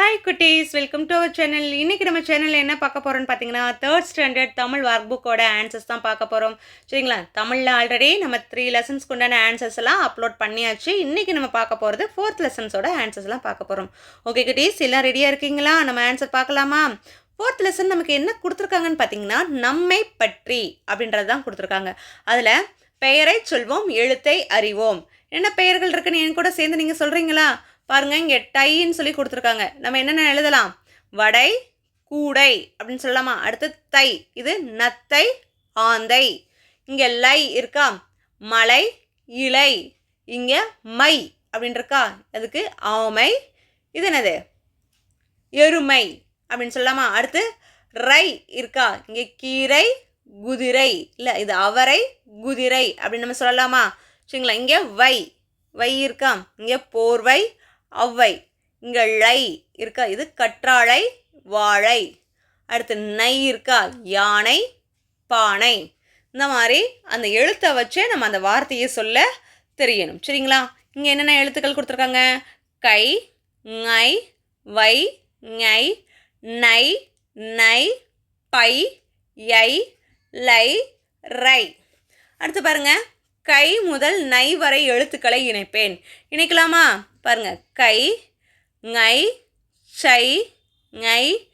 Hi குட்டீஸ். Welcome to our channel இன்றைக்கி நம்ம சேனலில் என்ன பார்க்க போகிறோம்னு பார்த்தீங்கன்னா தேர்ட் ஸ்டாண்டர்ட் தமிழ் ஒர்க் புக்கோட ஆன்சர்ஸ் தான் பார்க்க போகிறோம் சரிங்களா? தமிழில் ஆல்ரெடி நம்ம த்ரீ லெசன்ஸ்க்கு உண்டான ஆன்சர்ஸ் எல்லாம் அப்லோட் பண்ணியாச்சு. இன்றைக்கி நம்ம பார்க்க போகிறது ஃபோர்த் லெசன்ஸோட ஆன்சர்ஸ்லாம் பார்க்க போகிறோம் ஓகே குட்டீஸ் எல்லாம் ரெடியாக இருக்கீங்களா? நம்ம ஆன்சர் பார்க்கலாமா? ஃபோர்த் லெசன் நமக்கு என்ன கொடுத்துருக்காங்கன்னு பார்த்தீங்கன்னா நம்மை பற்றி அப்படின்றது தான் கொடுத்துருக்காங்க. அதில் பெயரை சொல்வோம் எழுத்தை அறிவோம். என்ன பெயர்கள் இருக்குன்னு என் கூட சேர்ந்து நீங்கள் சொல்கிறீங்களா பாருங்க இங்கே டைன்னு சொல்லி கொடுத்துருக்காங்க. நம்ம என்னென்ன எழுதலாம்? வடை கூடை அப்படின்னு சொல்லலாமா? அடுத்து தை. இது நத்தை ஆந்தை. இங்கே லை இருக்கா? மலை இலை. இங்கே மை அப்படின்னு இருக்கா? அதுக்கு ஆமை. இது என்னது? எருமை அப்படின்னு சொல்லலாமா? அடுத்து ரை இருக்கா? இங்கே கீரை குதிரை. இல்லை இது அவரை குதிரை அப்படின்னு நம்ம சொல்லலாமா? சரிங்களா இங்கே வை. வை இருக்கா? இங்கே போர்வை அவ்வை. இங்கே ழை இருக்கா? இது கற்றாழை வாழை. அடுத்து நை இருக்கா? யானை பானை. இந்த மாதிரி அந்த எழுத்தை வச்சே நம்ம அந்த வார்த்தையை சொல்ல தெரியணும். சரிங்களா? இங்கே என்னென்ன எழுத்துக்கள் கொடுத்துருக்காங்க? கை ஞை வை ஞை நை நை பை யை லை ரை அடுத்து பாருங்கள் கை முதல் நை வரை எழுத்துக்களை இணைப்பேன். இணைக்கலாமா? பாருங்க. கை ngை சை ngை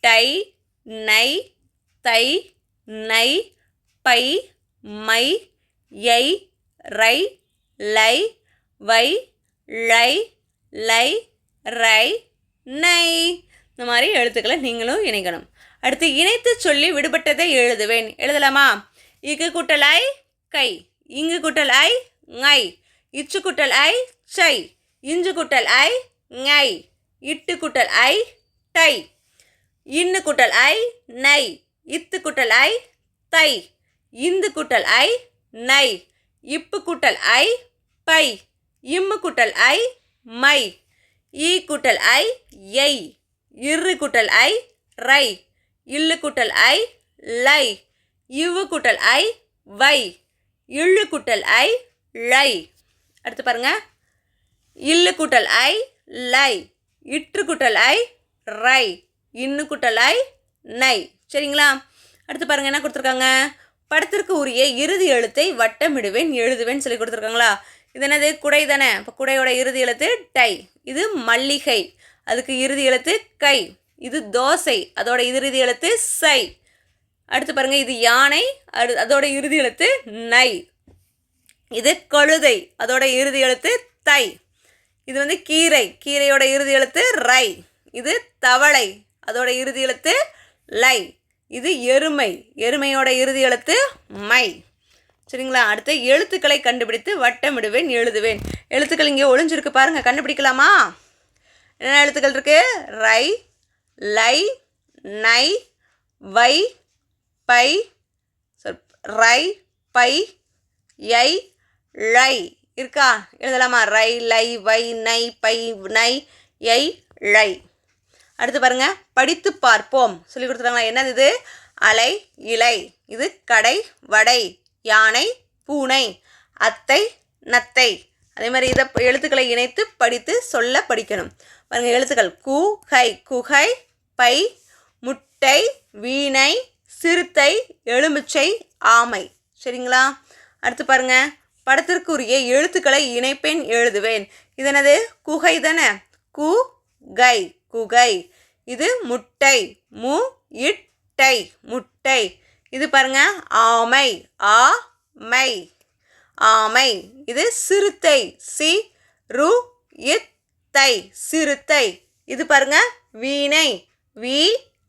டை நை தை நை பை மை யை ரை லை வை ழை லை ரை நை. இந்த மாதிரி எழுத்துக்களை நீங்களும் இணைக்கணும். அடுத்து இணைத்து சொல்லி விடுபட்டதை எழுதுவேன். எழுதலாமா? இக்கு கூட்டலாய் கை. இங்கு குட்டல் ஐ ngை இச்சு குட்டல் ஐ சை இஞ்சு குட்டல் ஐ ngை இட்டு குட்டல் ஐ டை இன்னு குட்டல் ஐ நை இத்து குட்டல் ஐ தை இந்து குட்டல் ஐ நை இப்பு குட்டல் ஐ பை இம்மு குட்டல் ஐ மை ஈ குட்டல் ஐ எய் இரு குட்டல் ஐ ரை இல்லு குட்டல் ஐ லை இவ்வு குட்டல் ஐ வை இள்ளு குட்டல் ஐ லை. அடுத்து பாருங்க. இல்லு குட்டல் ஐ லை. இற்று குட்டல் ஐ ரை. இன்னு குட்டல் ஐ நை சரிங்களா? அடுத்து பாருங்க என்ன கொடுத்துருக்காங்க? படத்திற்கு உரிய இறுதி எழுத்தை வட்டமிடுவேன் எழுதுவேன் சொல்லி கொடுத்துருக்காங்களா? இது என்னது? குடை தானே. இப்போ குடையோட இறுதி எழுத்து டை. இது மல்லிகை. அதுக்கு இறுதி எழுத்து கை. இது தோசை. அதோட இறுதி எழுத்து சை. அடுத்து பாருங்கள் இது யானை அடு அதோட இறுதி எழுத்து நை. இது கழுதை அதோட இறுதி எழுத்து தை. இது வந்து கீரை கீரையோட இறுதி எழுத்து ரை. இது தவளை அதோட இறுதி எழுத்து லை. இது எருமை எருமையோட இறுதி எழுத்து மை. சரிங்களா? அடுத்து எழுத்துக்களை கண்டுபிடித்து வட்டமிடுவேன் எழுதுவேன். எழுத்துக்கள் இங்கே ஒளிஞ்சிருக்கு பாருங்கள் கண்டுபிடிக்கலாமா? என்ன எழுத்துக்கள் இருக்குது ரை லை நை வை பை சொல் ரை பை ஐ ழை. இருக்கா? எழுதலாமா? ரை லை வை நை பை நை ஐ ழை. அடுத்து பாருங்க. படித்து பார்ப்போம். சொல்லி கொடுத்துருக்காங்களா என்னது இது? அலை இலை. இது கடை வடை. யானை பூனை. அத்தை நத்தை. அதே மாதிரி இதை எழுத்துக்களை இணைத்து படித்து சொல்ல படிக்கணும். பாருங்கள் எழுத்துக்கள். கு கை குகை பை முட்டை வீணை சிறுத்தை எலுமிச்சை ஆமை. சரிங்களா? அடுத்து பாருங்க. படத்திற்குரிய எழுத்துக்களை இணைப்பேன் எழுதுவேன். இதனது குகை தானே? கு கை குகை. இது முட்டை மு இட்டை முட்டை. இது பாருங்க. ஆமை ஆ மை. ஆமை. இது சிறுத்தை சி ரு இத்தை. சிறுத்தை. இது பாருங்க. வீணை வீ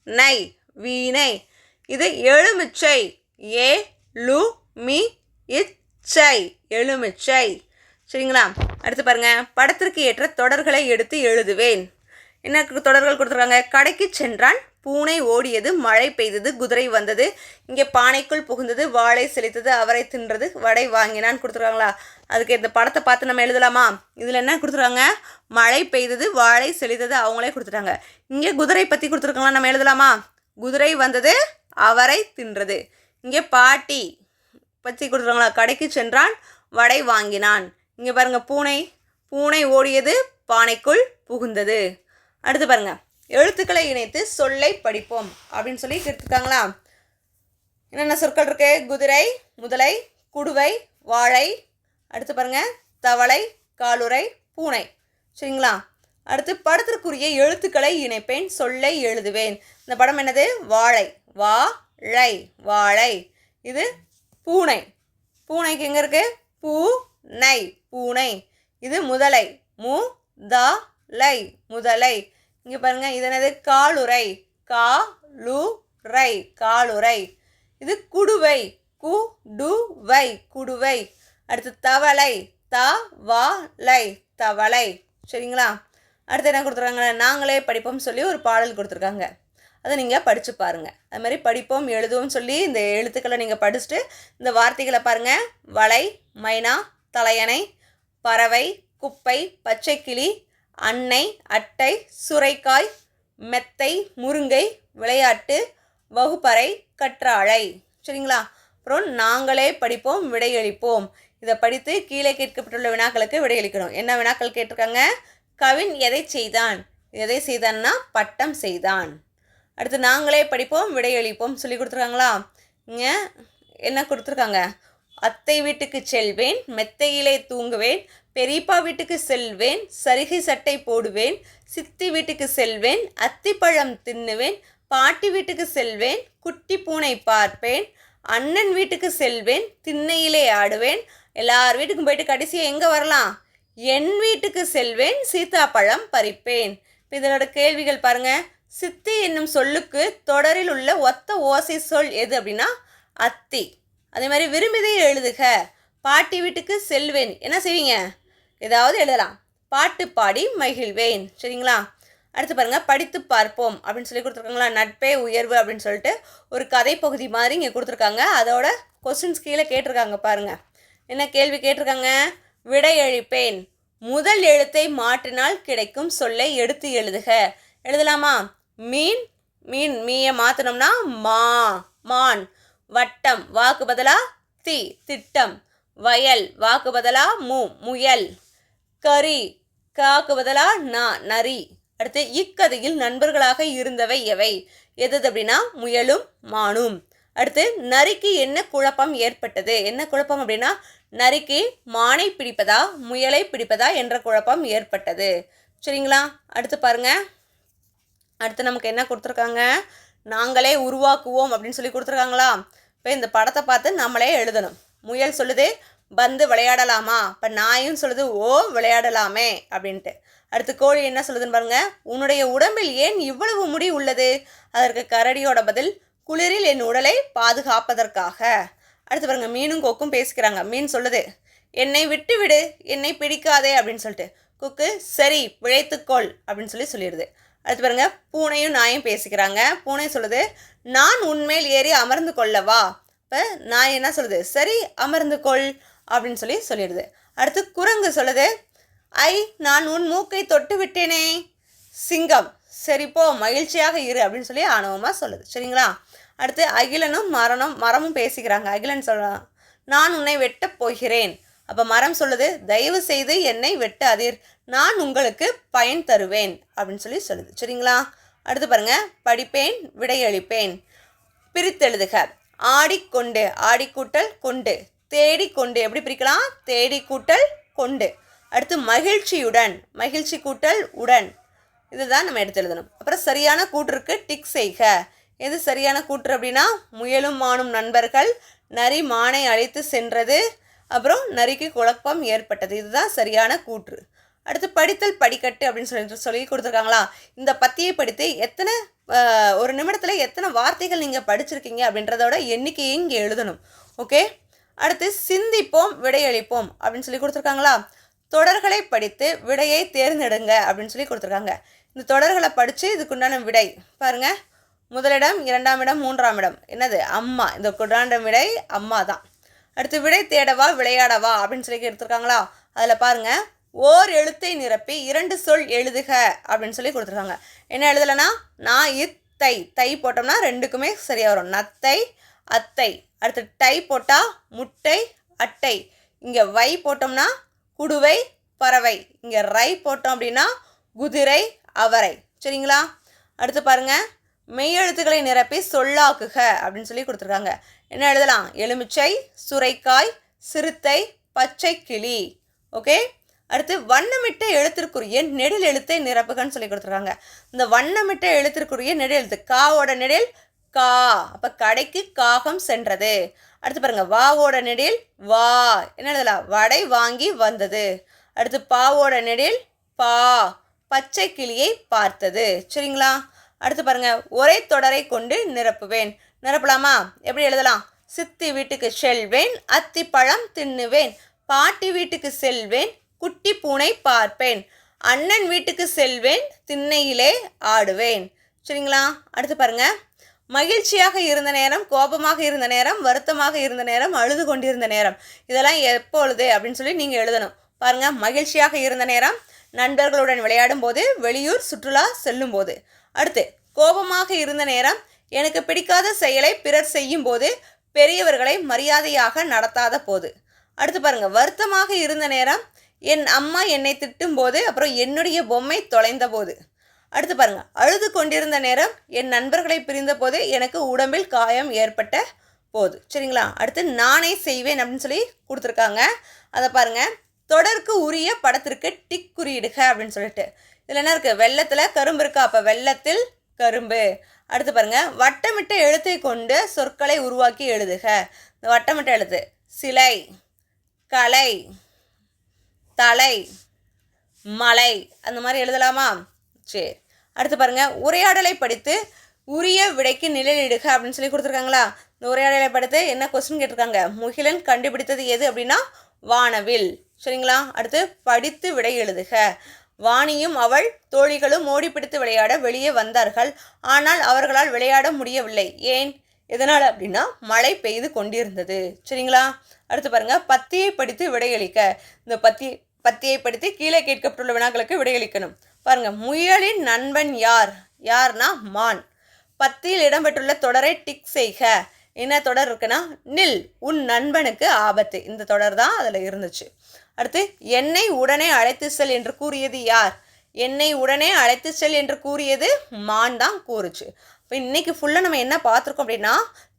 நை வீணை. இது எலுமிச்சை ஏ லு மி இச்சை. எலுமிச்சை சரிங்களா? அடுத்து பாருங்க. படத்திற்கு ஏற்ற தொடர்களை எடுத்து எழுதுவேன். என்ன தொடர்கள் கொடுத்துருக்காங்க? கடைக்கு சென்றான் பூனை ஓடியது மழை பெய்தது குதிரை வந்தது இங்கே பானைக்குள் புகுந்தது வாழை செழித்தது அவரை தின்றது வடை வாங்கினான்னு கொடுத்துருக்காங்களா? அதுக்கு இந்த படத்தை பார்த்து நம்ம எழுதலாமா? இதில் என்ன கொடுத்துருக்காங்க? மழை பெய்தது வாழை செழித்தது அவங்களே கொடுத்துட்டாங்க. இங்கே குதிரை பற்றி கொடுத்துருக்காங்களா? நம்ம எழுதலாமா? குதிரை வந்தது அவரை தின்றது. இங்கே பாட்டி பற்றி கொடுத்துருவாங்களா கடைக்கு சென்றான் வடை வாங்கினான். இங்கே பாருங்கள் பூனை பூனை ஓடியது பானைக்குள் புகுந்தது. அடுத்து பாருங்க எழுத்துக்களை இணைத்து சொல்லை படிப்போம் அப்படின்னு சொல்லி கேட்டுருக்காங்களா? என்னென்ன சொற்கள் இருக்கு? குதிரை முதலை குடுவை வாழை அடுத்து பாருங்க தவளை காலுரை பூனை. சரிங்களா? அடுத்து படத்திற்குரிய எழுத்துக்களை இணைப்பேன் சொல்லை எழுதுவேன். இந்த படம் என்னது? வாழை. வா ழை வாழை. இது பூனை. பூனைக்கு எங்கே இருக்கு? பூ நை பூனை. இது முதலை. மு த லை முதலை. இங்கே பாருங்க இது என்னது? காலுரை கா லு ரை காலுரை இது குடுவை. கு டு வை குடுவை. அடுத்து தவளை. த வ லை தவளை. சரிங்களா? அடுத்து என்ன கொடுத்துருக்காங்க? நாங்களே படிப்போம் சொல்லி ஒரு பாடல் கொடுத்துருக்காங்க. அதை நீங்கள் படித்து பாருங்கள் அது மாதிரி படிப்போம் எழுதுவோம் சொல்லி இந்த எழுத்துக்களை நீங்கள் படிச்சுட்டு இந்த வார்த்தைகளை பாருங்கள் வலை மைனா தலையணை பறவை குப்பை பச்சைக்கிளி அன்னை அட்டை சுரைக்காய் மெத்தை முருங்கை விளையாட்டு வகுப்பறை கற்றாழை. சரிங்களா? அப்புறம் நாங்களே படிப்போம் விடையளிப்போம். இதை படித்து கீழே கேட்கப்பட்டுள்ள வினாக்களுக்கு விடையளிக்கணும். என்ன வினாக்கள் கேட்டிருக்காங்க? கவின் எதை செய்தான்? எதை செய்தான்னா பட்டம் செய்தான். அடுத்து நாங்களே படிப்போம் விடையளிப்போம் சொல்லி கொடுத்துருக்காங்களா? இங்கே என்ன கொடுத்துருக்காங்க? அத்தை வீட்டுக்கு செல்வேன் மெத்தையிலே தூங்குவேன் பெரியப்பா வீட்டுக்கு செல்வேன் சரிகை சட்டை போடுவேன் சித்தி வீட்டுக்கு செல்வேன் அத்திப்பழம் தின்னுவேன் பாட்டி வீட்டுக்கு செல்வேன் குட்டி பூனை பார்ப்பேன் அண்ணன் வீட்டுக்கு செல்வேன் திண்ணையிலே ஆடுவேன். எல்லார் வீட்டுக்கும் போயிட்டு கடைசியாக எங்கே வரலாம்? என் வீட்டுக்கு செல்வேன் சீத்தாப்பழம் பறிப்பேன். இப்போ இதனோட கேள்விகள் பாருங்கள் சித்தி என்னும் சொல்லுக்கு தொடரில் உள்ள ஒத்த ஓசை சொல் எது அப்படின்னா அத்தி. அதே மாதிரி விரும்பிதை எழுதுக. பாட்டி வீட்டுக்கு செல்வேன். என்ன செய்வீங்க? ஏதாவது எழுதலாம். பாட்டு பாடி மகிழ்வேன். சரிங்களா? அடுத்து பாருங்கள் படித்து பார்ப்போம் அப்படின்னு சொல்லி கொடுத்துருக்காங்களா? நட்பே உயர்வு அப்படின்னு சொல்லிட்டு ஒரு கதை பகுதி மாதிரி இங்கே கொடுத்துருக்காங்க. அதோட கொஸ்டின்ஸ் கீழே கேட்டிருக்காங்க பாருங்கள் என்ன கேள்வி கேட்டிருக்காங்க? விடை விடையளிப்பேன் முதல் எழுத்தை மாற்றினால் கிடைக்கும் சொல்லை எடுத்து எழுதுக. எழுதலாமா? மீன் மீன் மீயை மாற்றணும்னா மா மான். வட்டம் வாக்கு பதிலா தி திட்டம். வயல் வாக்கு பதிலா மு முயல். கரி காக்கு பதிலா நா நரி. அடுத்து இக்கதையில் நண்பர்களாக இருந்தவை எவை? எது அப்படின்னா முயலும் மானும். அடுத்து நரிக்கு என்ன குழப்பம் ஏற்பட்டது? என்ன குழப்பம் அப்படின்னா நரிக்கு மானை பிடிப்பதா முயலை பிடிப்பதா என்ற குழப்பம் ஏற்பட்டது. சரிங்களா? அடுத்து பாருங்கள் அடுத்து நமக்கு என்ன கொடுத்துருக்காங்க? நாங்களே உருவாக்குவோம் அப்படின்னு சொல்லி கொடுத்துருக்காங்களா? இப்போ இந்த படத்தை பார்த்து நம்மளே எழுதணும். முயல் சொல்லுது பந்து விளையாடலாமா? இப்போ நாயும் சொல்லுது ஓ விளையாடலாமே அப்படின்ட்டு. அடுத்து கோழி என்ன சொல்லுதுன்னு பாருங்கள் உன்னுடைய உடம்பில் ஏன் இவ்வளவு முடி உள்ளது? அதற்கு கரடியோட பதில் குளிரில் என் உடலை பாதுகாப்பதற்காக. அடுத்து பாருங்கள் மீனும் கொக்கும் பேசிக்கிறாங்க. மீன் சொல்லுது என்னை விட்டு விடு என்னை பிடிக்காதே அப்படின்னு சொல்லிட்டு. கொக்கு சரி பிழைத்துக்கொள் அப்படின்னு சொல்லி சொல்லிடுது. அடுத்து பாருங்க பூனையும் நாயும் பேசிக்கிறாங்க. பூனை சொல்லுது நான் உன்மேல் ஏறி அமர்ந்து கொள்ளவா? இப்போ நாய் என்ன சொல்லுது சரி அமர்ந்து கொள் அப்படின்னு சொல்லி சொல்லிடுது. அடுத்து குரங்கு சொல்லுது ஐ நான் உன் மூக்கை தொட்டு விட்டேனே. சிங்கம் சரி போ மகிழ்ச்சியாக இரு அப்படின்னு சொல்லி ஆணவமாக சொல்லுது. சரிங்களா? அடுத்து அகிலனும் மரணம் மரமும் பேசிக்கிறாங்க. அகிலன் சொல்கிறான் நான் உன்னை வெட்டப் போகிறேன். அப்போ மரம் சொல்லுது தயவு செய்து என்னை வெட்டாதீர். நான் உங்களுக்கு பயன் தருவேன். அப்படின்னு சொல்லி சொல்லுது. சரிங்களா? அடுத்து பாருங்க. படிப்பேன் விடையளிப்பேன். பிரித்தெழுதுக. ஆடிக்கொண்டு ஆடிக்கூட்டல் கொண்டு. தேடிக்கொண்டு. எப்படி பிரிக்கலாம்? தேடிக்கூட்டல் கொண்டு. அடுத்து மகிழ்ச்சியுடன். மகிழ்ச்சி கூட்டல் உடன். இதுதான் நம்ம எடுத்து எழுதணும். அப்புறம் சரியான கூற்றுக்கு டிக் செய்க. எது சரியான கூற்று அப்படின்னா முயலும் மானும் நண்பர்கள் நரி மானை அழைத்து சென்றது அப்புறம் நரிக்கு குழப்பம் ஏற்பட்டது. இதுதான் சரியான கூற்று. அடுத்து படித்தல் படிக்கட்டு அப்படின்னு சொல்லி சொல்லி கொடுத்துருக்காங்களா? இந்த பத்தியை படித்து எத்தனை ஒரு நிமிடத்தில் எத்தனை வார்த்தைகள் நீங்கள் படிச்சிருக்கீங்க அப்படின்றதோட எண்ணிக்கையை இங்கே எழுதணும். ஓகே? அடுத்து சிந்திப்போம் விடையளிப்போம் அப்படின்னு சொல்லி கொடுத்துருக்காங்களா? தொடர்களை படித்து விடையை தேர்ந்தெடுங்க அப்படின்னு சொல்லி கொடுத்துருக்காங்க. இந்த தொடர்களை படித்து இதுக்குண்டான விடை பாருங்கள் முதலிடம் இரண்டாம் இடம் மூன்றாம் இடம். என்னது? அம்மா. இந்த குண்டாண்ட விடை அம்மா தான் அடுத்து விடை தேடவா விளையாடவா அப்படின்னு சொல்லி எடுத்துருக்காங்களா அதில் பாருங்க ஓர் எழுத்தை நிரப்பி இரண்டு சொல் எழுதுக அப்படின்னு சொல்லி கொடுத்துருக்காங்க. என்ன எழுதலைன்னா நான் இத்தை தை. போட்டோம்னா ரெண்டுக்குமே சரியாக வரும். நத்தை அத்தை அடுத்து டை போட்டால் முட்டை அட்டை. இங்கே வை போட்டோம்னா குடுவை பறவை. இங்கே ரை போட்டோம் அப்படின்னா குதிரை அவரை. சரிங்களா? அடுத்து பாருங்கள் மெய்யெழுத்துக்களை நிரப்பி சொல்லாக்குக அப்படின்னு சொல்லி கொடுத்துருக்காங்க. என்ன எழுதலாம்? எலுமிச்சை சுரைக்காய் சிறுத்தை பச்சை கிளி. ஓகே அடுத்து வண்ணமிட்ட எழுத்திற்குரிய நெடில் எழுத்தை நிரப்புகன்னு சொல்லி கொடுத்துருக்காங்க. இந்த வண்ணமிட்ட எழுத்திற்குரிய நெடில் எழுத்து காவோட நெடில் கா. அப்போ கடைக்கு காகம் சென்றது. அடுத்து பாருங்க வாவோட நெடில் வா. என்ன எழுதலாம்? வடை வாங்கி வந்தது. அடுத்து பாவோட நெடில் பா. பச்சை கிளியை பார்த்தது. சரிங்களா? அடுத்து பாருங்க ஒரே தொடரை கொண்டு நிரப்புவேன். நிரப்பலாமா? எப்படி எழுதலாம்? சித்தி வீட்டுக்கு செல்வேன் அத்தி பழம் தின்னுவேன் பாட்டி வீட்டுக்கு செல்வேன் குட்டி பூனை பார்ப்பேன் அண்ணன் வீட்டுக்கு செல்வேன் திண்ணையிலே ஆடுவேன். சரிங்களா? அடுத்து பாருங்க மகிழ்ச்சியாக இருந்த நேரம் கோபமாக இருந்த நேரம் வருத்தமாக இருந்த நேரம் அழுது கொண்டிருந்த நேரம் இதெல்லாம் எப்பொழுது அப்படின்னு சொல்லி நீங்கள் எழுதணும். பாருங்க மகிழ்ச்சியாக இருந்த நேரம் நண்பர்களுடன் விளையாடும் போது வெளியூர் சுற்றுலா செல்லும் போது அடுத்து கோபமாக இருந்த நேரம் எனக்கு பிடிக்காத செயலை பிறர் செய்யும் போது பெரியவர்களை மரியாதையாக நடத்தாத போது. அடுத்து பாருங்க வருத்தமாக இருந்த நேரம் என் அம்மா என்னை திட்டும் போது அப்புறம் என்னுடைய பொம்மை தொலைந்த போது. அடுத்து பாருங்க அழுது கொண்டிருந்த நேரம் என் நண்பர்களை பிரிந்த போது எனக்கு உடம்பில் காயம் ஏற்பட்ட போது. சரிங்களா? அடுத்து நானே செய்வேன் அப்படின்னு சொல்லி கொடுத்துருக்காங்க. அதை பாருங்க தொடர்க்கு உரிய படத்திற்கு டிக் குறியிடுக அப்படின்னு சொல்லிட்டு. இதில் என்ன இருக்குது வெள்ளத்தில் கரும்பு இருக்கா? அப்போ வெள்ளத்தில் கரும்பு. அடுத்து பாருங்கள் வட்டமிட்ட எழுத்தை கொண்டு சொற்களை உருவாக்கி எழுதுக. இந்த வட்டமிட்ட எழுத்து. சிலை கலை தலை மலை. அந்த மாதிரி எழுதலாமா? சரி அடுத்து பாருங்கள் உரையாடலை படித்து உரிய விடைக்கு நிழலிடுக அப்படின்னு சொல்லி கொடுத்துருக்காங்களா? இந்த உரையாடலை படித்து என்ன கொஸ்டின் கேட்டிருக்காங்க? முகிலன் கண்டுபிடித்தது எது அப்படின்னா? வானவில். சரிங்களா? அடுத்து படித்து விடை எழுதுக. வாணியும் அவள் தோழிகளும் ஓடிப்பிடித்து விளையாட வெளியே வந்தார்கள். ஆனால் அவர்களால் விளையாட முடியவில்லை. ஏன்? எதனால் அப்படின்னா மழை பெய்து கொண்டிருந்தது. சரிங்களா? அடுத்து பாருங்க. பத்தியை படித்து விடையளிக்க. இந்த பத்தி பத்தியை படித்து கீழே கேட்கப்பட்டுள்ள வினாக்களுக்கு விடையளிக்கணும். பாருங்க. முயலின் நண்பன் யார்? யார்னா மான். பத்தியில் இடம்பெற்றுள்ள தொடரை டிக் செய்க. என்ன தொடர் இருக்குன்னா நில் உன் நண்பனுக்கு ஆபத்து. இந்த தொடர் தான் அதில் இருந்துச்சு. அடுத்து என்னை உடனே அழைத்து செல் என்று கூறியது யார்? என்னை உடனே அழைத்து செல் என்று கூறியது மான் தான் கூறுச்சு. இப்போ இன்னைக்கு ஃபுல்லாக நம்ம என்ன பார்த்துருக்கோம் அப்படின்னா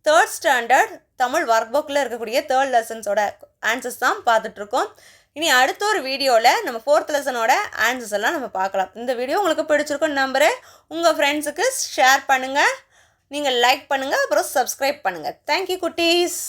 தேர்ட் ஸ்டாண்டர்ட் தமிழ் ஒர்க் புக்கில் இருக்கக்கூடிய தேர்ட் லெசன்ஸோட ஆன்சர்ஸ் தான் பார்த்துட்ருக்கோம். இனி அடுத்த ஒரு வீடியோவில் நம்ம ஃபோர்த் லெசனோட ஆன்சர்ஸ் எல்லாம் நம்ம பார்க்கலாம். இந்த வீடியோ உங்களுக்கு பிடிச்சிருக்குன்னு நம்புகிறேன் உங்கள் ஃப்ரெண்ட்ஸுக்கு ஷேர் பண்ணுங்கள் நீங்கள் லைக் பண்ணுங்கள் அப்புறம் சப்ஸ்கிரைப் பண்ணுங்கள் தேங்க்யூ குட்டீஸ்.